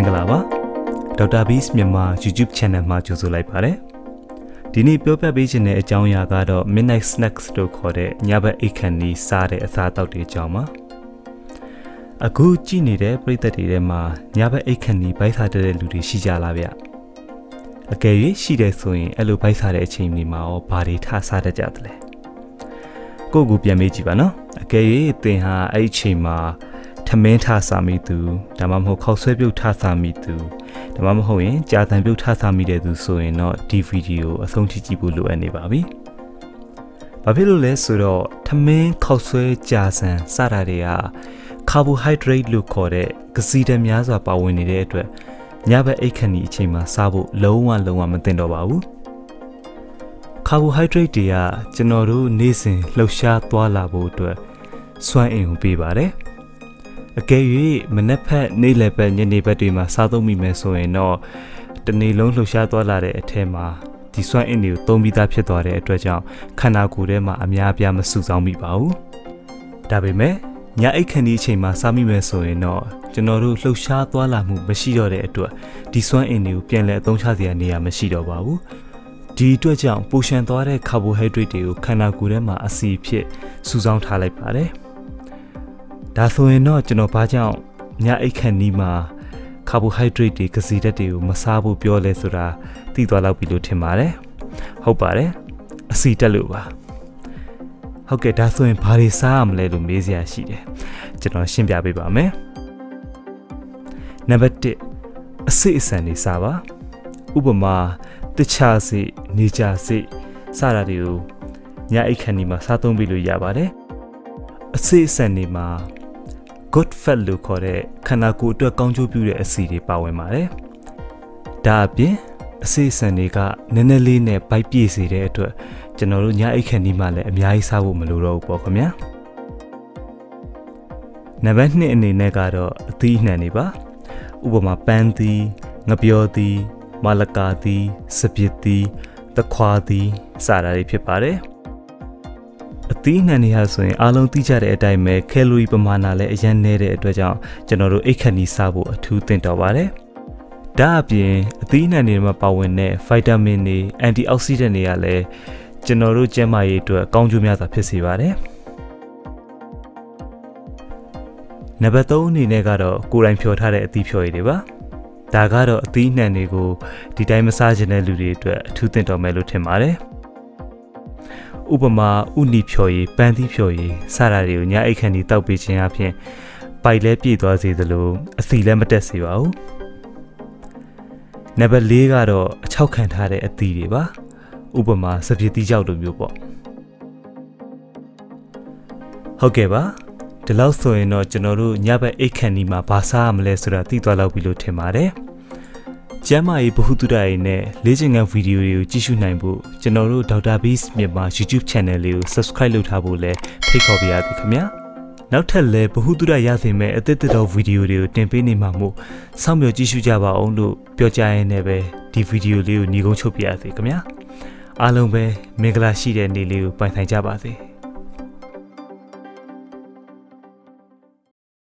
္ဂလာပါဒေါက်တာဘီးစ်မြန်မာ YouTube Channel မှာကြိုဆိုလိုက်ပါတယ်ဒီနေ့ပြောပြပေးခြင်းတဲ့အကြောင်းအရာကတော့ Midnight Snacks လို့ခေါ်တဲ့ညဘက်အိတ်ခမ်းနီးစားတဲ့အစားအသောက်တွေအကြောင်းပါအခုကြည့်နေတဲ့ပရိသတ်တွေထဲမှာညဘက်အိတ်ခမ်းနီးဘိုက်စားတဲ့လူတွေရှိကြလားဗျအကယ်၍ရှိတယ်ဆိုရင်အဲ့လိုဘိုက်စားတဲ့အချိန်တွေမှာရောဘာတွေထစားတတ်ကြသလဲကိုယ့်ကိုပြန်မေးကြည့်ပါနော်အကယ်၍သင်ဟာအဲ့ဒီအချိန်မှာ ထမင်းထဆာမိသူဒါမှမဟုတ်ခောက်ဆွဲပြုတ်ထဆာမိသူဒါမှမဟုတ်ရင်ကြာတန်ပြုတ်ထဆာမိတဲ့သူဆိုရင်တော့ဒီဗီဒီယိုအဆုံးထိကြည့်ဖို့လိုအပ်နေပါပြီ။ဘာဖြစ်လို့လဲဆိုတော့ထမင်းခောက်ဆွဲကြာဆန်စတာတွေကကာဘိုဟိုက်ဒရိတ်လို့ခေါ်တဲ့ကစီဓာတ်များစွာပါဝင်နေတဲ့အတွက်ညဘက်အိတ်ခဏီအချိန်မှာစားဖို့လုံးဝလုံးဝမသင့်တော့ပါဘူး။ကာဘိုဟိုက်ဒရိတ်တွေကကျွန်တော်တို့နေ့စဉ်လှုပ်ရှားသွားလာဖို့အတွက်စွမ်းအင်ကိုပေးပါတယ်။ အကယ်၍မနက်ဖက်နေ့လယ်ဘက်ညနေဘက်တွေမှာစားသုံးမိမယ်ဆိုရင်တော့တနေ့လုံးလှုပ်ရှားသွားလာတဲ့အထက်မှာဒီစွမ်းအင်တွေကိုသုံးပြီးသားဖြစ်သွားတဲ့အတွက်ကြောင့်ခန္ဓာကိုယ်ထဲမှာအများအပြားမစုဆောင်းမိပါဘူး။ဒါပေမဲ့ညအိတ်ခဏီအချိန်မှာစားမိမယ်ဆိုရင်တော့ကျွန်တော်တို့လှုပ်ရှားသွားလာမှုမရှိတော့တဲ့အတွက်ဒီစွမ်းအင်တွေကိုပြန်လည်အသုံးချစရာနေရာမရှိတော့ပါဘူး။ဒီအတွက်ကြောင့်ပူရှန်သွားတဲ့ကာဘိုဟိုက်ဒရိတ်တွေကိုခန္ဓာကိုယ်ထဲမှာအဆီဖြစ်စုဆောင်းထားလိုက်ပါတယ်။ ဒါဆိုရင်တော့ကျွန်တော်ဘာကြောင့်ညအိတ်ခန့်နီးမှာကာဘိုဟိုက်ဒရိတ်တွေကစီဓာတ်တွေကိုမစားဖို့ပြောလဲဆိုတာသိသွားလောက်ပြီလို့ထင်ပါတယ်ဟုတ်ပါတယ်အစီတက်လို့ပါဟုတ်ကဲ့ဒါဆိုရင်ဘာတွေစားရမလဲလို့မေးစရာရှိတယ်ကျွန်တော်ရှင်းပြပေးပါမယ်နံပါတ်1အစစ်အစံတွေစားပါဥပမာတခြားစိနေကြစိစတာတွေကိုညအိတ်ခန့်နီးမှာစားသုံးပြီးလို့ရပါတယ်အစစ်အစံတွေမှာ good fat လို့ခေါ်တဲ့ခန္ဓာကိုယ်အတွက်ကောင်းကျိုးပြုတဲ့အဆီတွေပါဝင်ပါတယ်။ဒါအပြင်အစိစံတွေကနည်းနည်းလေးနဲ့ဗိုက်ပြည့်စေတဲ့အတွက်ကျွန်တော်တို့ညအိတ်ခန့်ဒီမှလည်းအများကြီးစားဖို့မလိုတော့ဘူးပေါ့ခင်ဗျာ။နံပါတ်2အနေနဲ့ကတော့အသီးအနှံတွေပါ။ဥပမာပန်းသီးငပြောသီးမလကာသီးစပစ်သီးတခွာသီးစတာတွေဖြစ်ပါတယ်။အ သီးနှံတွေဟာဆိုရင်အားလုံးသိကြတဲ့အတိုင်းပဲကယ်လိုရီပမာဏလည်းအရင်နည်းတဲ့အတွက်ကြောင့်ကျွန်တော်တို့အိတ်ခဏီစားဖို့အထူးသင့်တော်ပါတယ်။ဒါအပြင်အသီးနှံတွေမှာပါဝင်တဲ့ဗိုက်တာမင်တွေအန်တီအောက်ဆီဒန့်တွေကလည်းကျွန်တော်တို့ကျန်းမာရေးအတွက်ကောင်းကျိုးများစွာဖြစ်စေပါတယ်။နံပါတ်3အနေနဲ့ကတော့ကိုယ်တိုင်ဖြော်ထားတဲ့အသီးဖြော်ရည်တွေပါ။ဒါကတော့အသီးနှံတွေကိုဒီတိုင်းမစားခြင်းတဲ့လူတွေအတွက်အထူးသင့်တော်မယ်လို့ထင်ပါတယ်။ ဥပမာဥနီဖြော်ရည်ပန်းသီးဖြော်ရည်စတာတွေကိုညအိတ်ခန့်ဒီတောက်ပေးခြင်းအပြင်ပိုက်လဲပြည့်သွားစေသလိုအစီလည်းမတက်စေပါဘူးနံပါတ်၄ကတော့အချောက်ခံထားတဲ့အသီးတွေပါဥပမာစပြည့်တိကြောက်လိုမျိုးပေါ့ဟုတ်ကဲ့ပါဒီလောက်ဆိုရင်တော့ကျွန်တော်တို့ညဘက်အိတ်ခန့်ဒီမှာဘာစားရမလဲဆိုတာသိသွားလောက်ပြီလို့ထင်ပါတယ် ကျမ်းမာရေးဗဟုသုတရေးနဲ့လေ့ကျင့်ခန်းဗီဒီယိုတွေကိုကြည့်ရှုနိုင်ဖို့ကျွန်တော်တို့ Dr. Beast မြန်မာ YouTube Channel လေးကို Subscribe လုပ်ထားဖို့လည်းဖိတ်ခေါ်ပါရစေခင်ဗျာနောက်ထပ်လည်းဗဟုသုတရစေမဲ့အသစ်တော်ဗီဒီယိုတွေကိုတင်ပေးနေမှာမို့စောင့်မျှော်ကြည့်ရှုကြပါအောင်လို့ပြောကြရင်းနဲ့ပဲဒီဗီဒီယိုလေးကိုညီကုန်းချုပ်ပြရစေခင်ဗျာအားလုံးပဲမင်္ဂလာရှိတဲ့နေ့လေးကိုပိုင်ဆိုင်ကြပါစေ